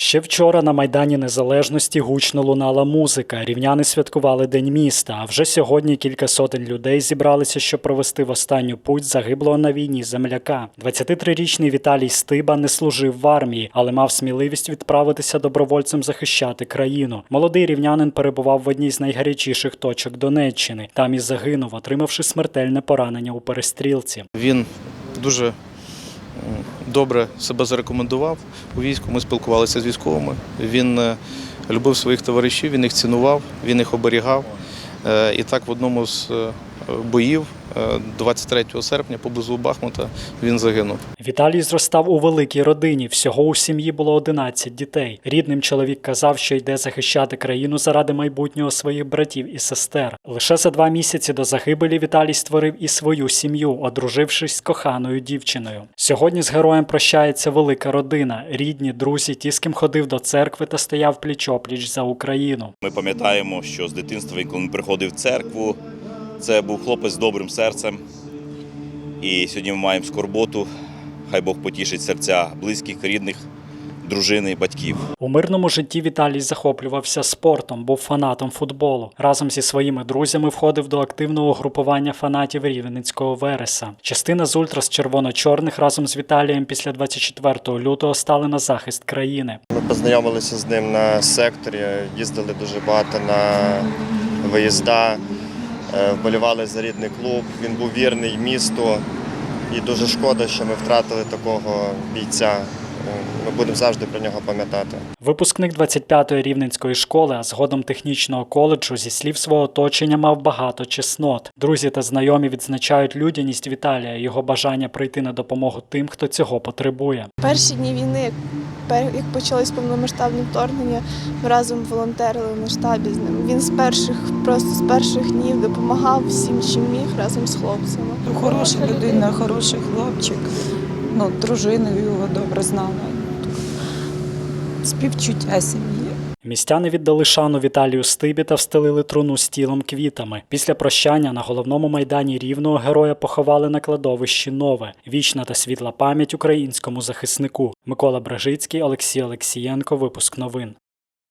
Ще вчора на Майдані Незалежності гучно лунала музика. Рівняни святкували День міста. А вже сьогодні кілька сотень людей зібралися, щоб провести в останню путь загиблого на війні земляка. 23-річний Віталій Стиба не служив в армії, але мав сміливість відправитися добровольцем захищати країну. Молодий рівнянин перебував в одній з найгарячіших точок Донеччини. Там і загинув, отримавши смертельне поранення у перестрілці. Він дуже добре себе зарекомендував у війську. Ми спілкувалися з військовими. Він е, любив своїх товаришів, він їх цінував, він їх оберігав. Е, І так в одному з е, боїв е, 23 серпня поблизу Бахмута він загинув. Віталій зростав у великій родині. Всього у сім'ї було 11 дітей. Рідним чоловік казав, що йде захищати країну заради майбутнього своїх братів і сестер. Лише за два місяці до загибелі Віталій створив і свою сім'ю, одружившись з коханою дівчиною. Сьогодні з героєм прощається велика родина, рідні, друзі, ті, з ким ходив до церкви та стояв пліч-опліч за Україну. Ми пам'ятаємо, що з дитинства, коли він приходив в церкву, це був хлопець з добрим серцем. І сьогодні ми маємо скорботу. Хай Бог потішить серця близьких, рідних, дружини, батьків. У мирному житті Віталій захоплювався спортом, був фанатом футболу. Разом зі своїми друзями входив до активного групування фанатів Рівненського Вереса. Частина з ультрас червоно-чорних разом з Віталієм після 24 лютого стали на захист країни. Ми познайомилися з ним на секторі, їздили дуже багато на виїзда, вболівали за рідний клуб. Він був вірний місту. І дуже шкода, що ми втратили такого бійця. Е, Ми будемо завжди про нього пам'ятати. Випускник 25-ї рівненської школи, а згодом технічного коледжу, зі слів свого оточення, мав багато чеснот. Друзі та знайомі відзначають людяність Віталія, його бажання прийти на допомогу тим, хто цього потребує. Перші дні війни, як, як почалось повномасштабне вторгнення, ми разом волонтерили на штабі з ним. Він з перших, просто з перших днів допомагав всім, чим міг разом з хлопцями. Хороша людина, хороший хлопчик. Ну, дружину його добре знала. Співчуття сім'ї. Містяни віддали шану Віталію Стибі та встелили труну з тілом квітами. Після прощання на головному майдані рівного героя поховали на кладовищі нове. Вічна та світла пам'ять українському захиснику. Микола Бражицький, Олексій Олексієнко. Випуск новин.